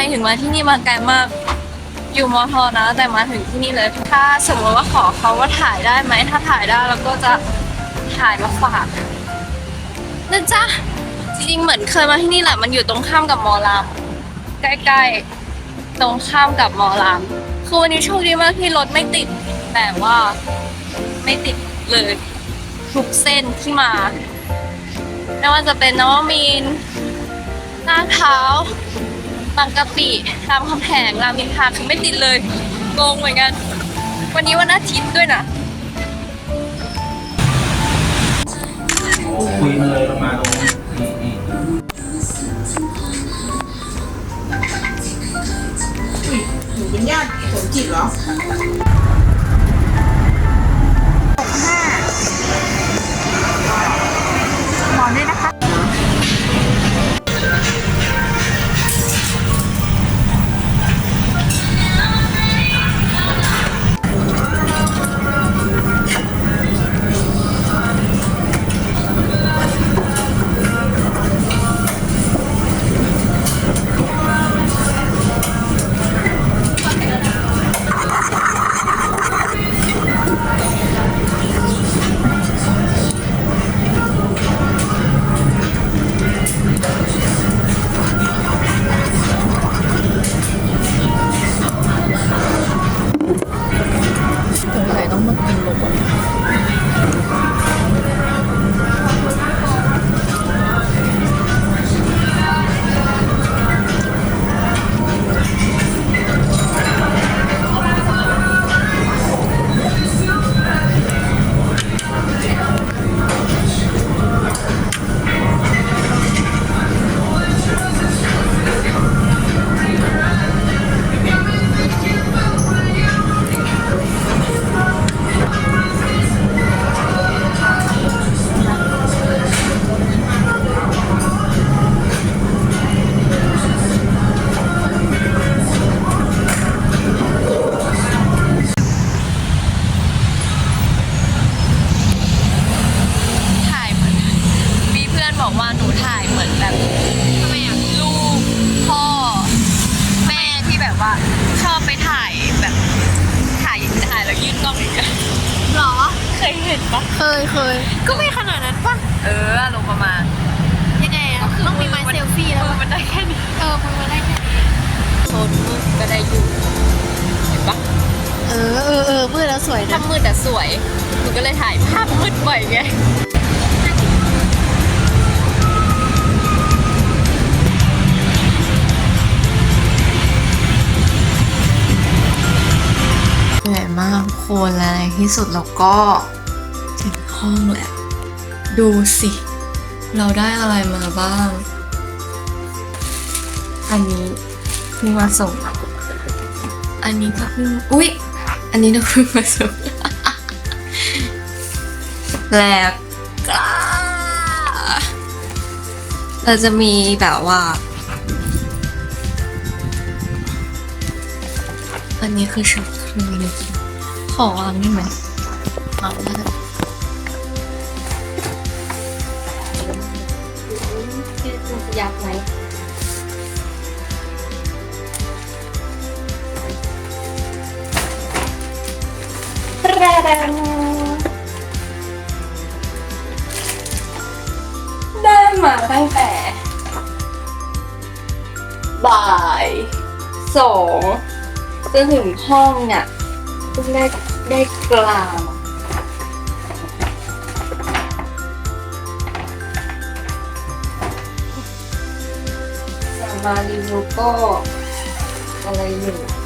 มถึงมาที่นี่มาไกลมาก อยู่มอทอนะ แต่มาถึงที่นี่เลย ถ้าสมมติว่าขอเขาว่าถ่ายได้ไหม ถ้าถ่ายได้เราก็จะถ่ายมาฝากนะจ๊ะ จริงๆเหมือนเคยมาที่นี่แหละ มันอยู่ตรงข้ามกับมอลามใกล้ๆ ตรงข้ามกับมอลามคือวันนี้โชคดีมากที่รถไม่ติด แต่ว่าไม่ติดเลยทุกเส้นที่มาไม่ว่าจะเป็นนวมินทร์ลาดพร้าว บางกะปิรามคำแหงรามอินทราคือไม่ติดเลยงงเหมือนกัน วันนี้วันอาทิตย์ด้วยนะคุยเลยลงมาตรงนี้อืมอืมหนูเป็นญาติสมจิตเหรอส เห็นปะเคยเคยก็ไม่ขนาดนั้นป่ะ เอออารมณ์ประมาณ ยังไงอะต้องมีไม้เซลฟี่แล้วมือมันได้แค่นี้ เออมันมาได้แค่นี้โซนมืดก็ได้อยู่เห็นปะเออเออเออมืดแล้วสวยถ้านะมืดแต่สวยหนูก็เลยถ่ายภาพมืดบ่อยไงเหนื่อยมากทุกคนและในที่สุดเราก็ถึง ห้องแล้ว ดูสิ เราได้อะไรมาบ้าง อันนี้พิ่งมาส่ง อันนี้ก็เพิ่งอุ๊ย อันนี้เราเพิ่งมาส่งแล้วกล้าเราจะมีแบบว่า อันนี้คือชุดครีมขอวางได้ไหมวางได้ ได้มาตั้งแต่ บ่ายสองจนถึงห้องเนี่ยเพิ่งได้ได้กลางสามารีวิวก็อะไรอยู่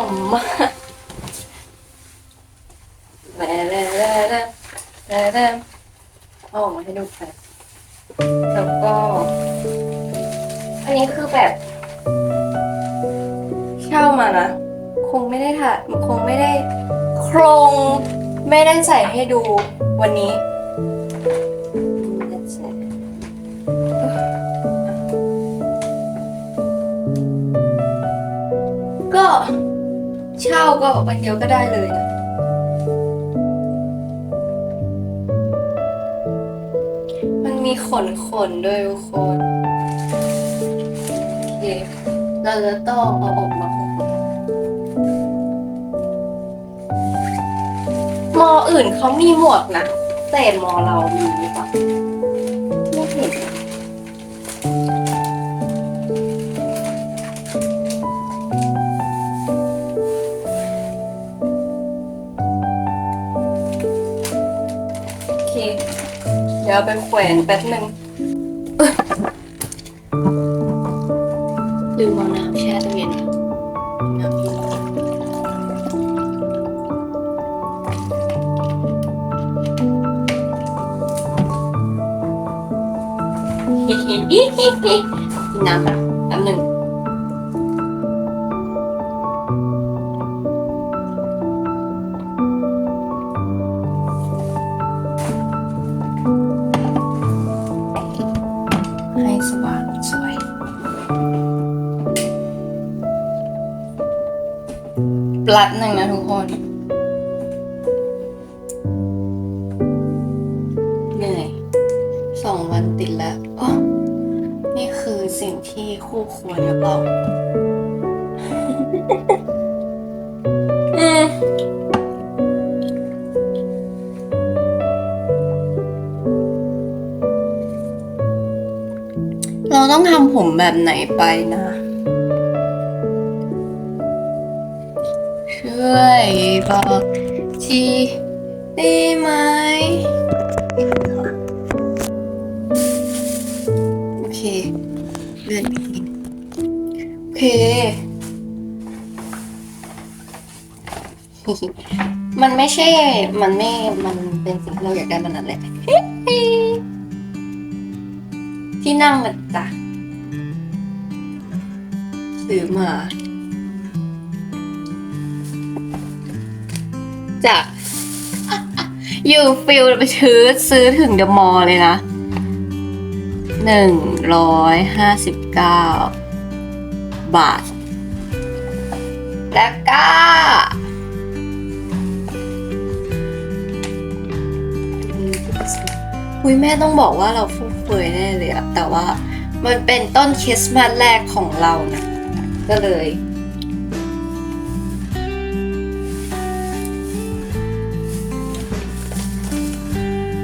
อมมากแร่แร่แร่ให้ดูกันแล้วก็ อันนี้คือแบบเช่ามานะ คงไม่ได้ถ่ายคงไม่ได้โครงไม่ได้ใส่ให้ดูวันนี้ก็ ม่ได้ใส่ก็วันเดียวก็ได้เลยนะมันมีขนขนๆด้วยทุกคนโอเคเราจะต้องเอาออกมามออื่นเขามีหมวกนะแต่มอเรามีหรือเปล่า ดี๋ยวเอาไปแขวนแป๊บหนึ่งลืมเอาน้ำแช่ตู้เย็นน้ำอยู่ฮิฮิฮิฮิฮิกินน้ำก่อน ปลัดหนึ่งนะทุกคน เหนื่อยสองวันติดแล้วอ๋อนี่คือสิ่งที่คู่ควรหรือเปล่าอืมเราต้องทำผมแบบไหนไปนะ ช่วยบอกทีได้ไหม โอเคเลื่อนอีกโอเค มันไม่ใช่ มันไม่ มันเป็นสิ่งที่เราอยากได้มันนั่นแหละ ที่นั่งมันจ้ะซื้อมา จากอยู่ฟิลไปซื้อซื้อถึงเดอะมอลล์เลยนะหนึ่งร้อยห้าสิบเก้าบาท แล้วก็อุ้ยแม่ต้องบอกว่าเราฟุ่มเฟือยแน่เลยอะแต่ว่ามันเป็นต้นคริสต์มาสแรกของเรานะ ก็เลย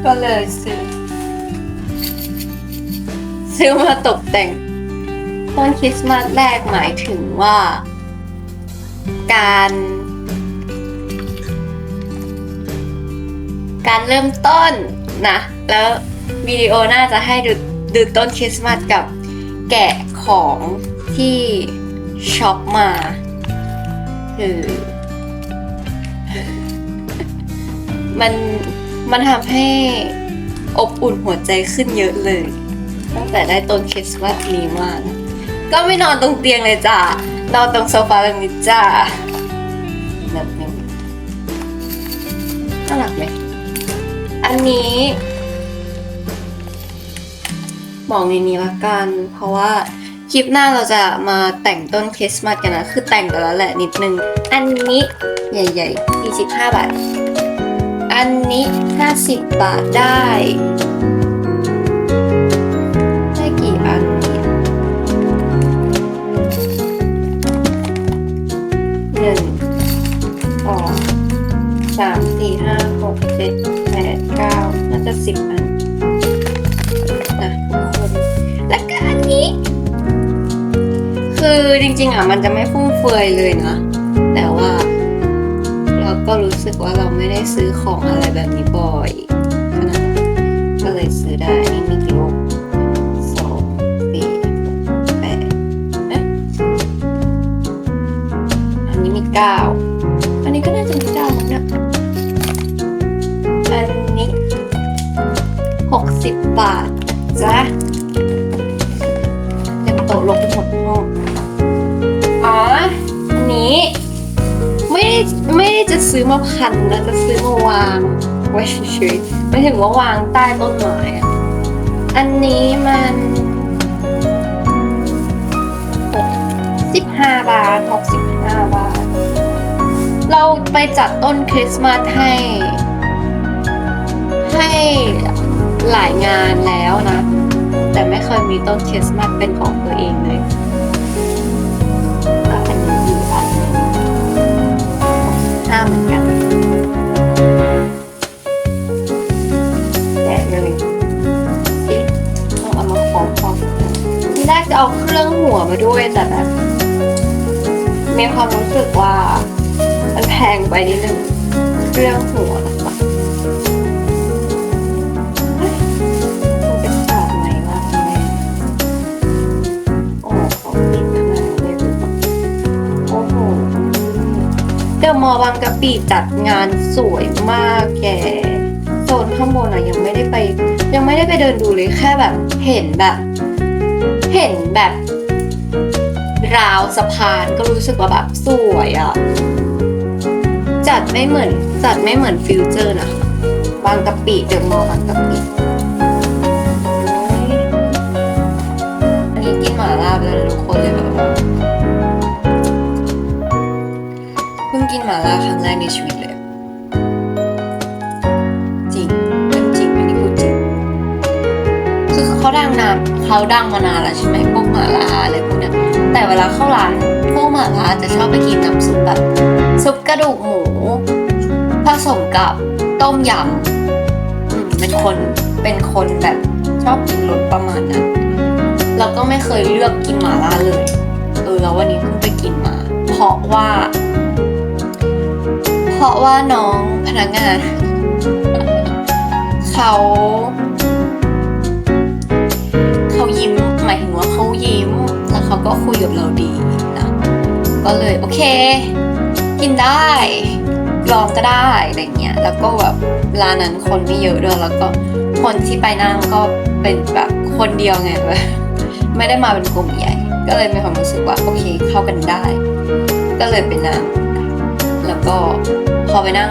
ก็เลยซื้อ ซื้อมาตกแต่ง ต้นคริสต์มาสแรกหมายถึงว่า การ การเริ่มต้นนะ แล้ววิดีโอน่าจะให้ดูดูต้นคริสต์มาสกับแกะของที่ช็อปมาคือมัน มันทำให้อบอุ่นหัวใจขึ้นเยอะเลย ตั้งแต่ได้ต้นคริสต์มาสนี้มานะก็ไม่นอนตรงเตียงเลยจ้ะ นอนตรงโซฟาแบบนี้จ้าแบบนี้น่ารักไหมอันนี้บอกในนี้ละกัน เพราะว่าคลิปหน้าเราจะมาแต่งต้นคริสต์มาสกันนะ คือแต่งกันแล้วแหละนิดนึง อันนี้ใหญ่ๆ45บาท อันนี้ 50 บาทได้ ได้กี่อันหนึ่งสองสามสี่ห้าหกเจ็ดแปดเก้าน่าจะสิบอันนะทุกคนและก็อันนี้ คือจริงๆอะมันจะไม่ฟุ่มเฟือยเลยนะ แต่ว่า ก็รู้สึกว่าเราไม่ได้ซื้อของอะไรแบบนี้บ่อยขนาดนั้นก็เลยซื้อได้อันนี้มีกี่ลูกสองสี่แปดเอ๊ะอันนี้มีเก้าอันนี้ก็น่าจะมีเก้ามั้งนะอันนี้หกสิบบาทจ้ะเต็มโต๊ะลงไปหมดห้องอ๋ออันนี้ ไม่ได้ไม่จะซื้อมาพันนะจะซื้อมาวางไว้เฉยๆไม่ถึงว่าวางใต้ต้นไม้อะอันนี้มันสิบห้าบาทหกสิบห้าบาท เราไปจัดต้นคริสต์มาสให้ ให้หลายงานแล้วนะ แต่ไม่เคยมีต้นคริสต์มาสเป็นของตัวเองเลย ด้วยแต่แบบมีความรู้สึกว่ามันแพงไปนิดนึงเรื่องหัวเฮ้ยมันเป็นแบบไหนวะแม่โอ้เขาปิดขนาดนี้เลยหรือเปล่าโอ้โหเดอะมอลล์บางกะปิจัดงานสวยมากแกโซนข้างบนอะยังไม่ได้ไป ยังไม่ได้ไปเดินดูเลยแค่แบบ เห็นแบบ เห็นแบบ ราวสะพานก็รู้สึกว่าแบบสวยอะ่ะจัดไม่เหมือนจัดไม่เหมือนฟิวเจอร์นะคะบางกะปิเดอะมอลล์บางกะปิอันนี้กินหมาล่าไปแล้วนะทุกคนเลยแบบเพิ่งกินหมาล่าครั้งแรกในชีวิตเลย เขาดังนานเขาดังมานานแล้วใช่ไหมพวกหมาล่าอะไรพวกเนี้ยแต่เวลาเข้าร้านพวกหมาล่าจะชอบไปกินน้ำซุปแบบซุปกระดูกหมู ผสมกับต้มยำอืมเป็นคนเป็นคนแบบชอบกินรสประมาณนั้นแล้วก็ไม่เคยเลือกกินหมาล่าเลยเออแล้ววันนี้เพิ่งไปกินมา เพราะว่า เพราะว่าน้องพนักงาน เขา ยิ้มหมายถึงว่าเขายิ้ม แล้วเขาก็คุยกับเราดีนะก็เลยโอเค กินได้ลองก็ได้อะไรเงี้ยแล้วก็แบบร้านนั้นคนไม่เยอะด้วยแล้วก็คนที่ไปนั่งก็เป็นแบบคนเดียวไงแบบไม่ได้มาเป็นกลุ่มใหญ่ ก็เลยมีความรู้สึกว่าโอเคเข้ากันได้ ก็เลยไปนั่งแล้วก็พอไปนั่ง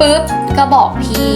ปุ๊บก็บอกพี่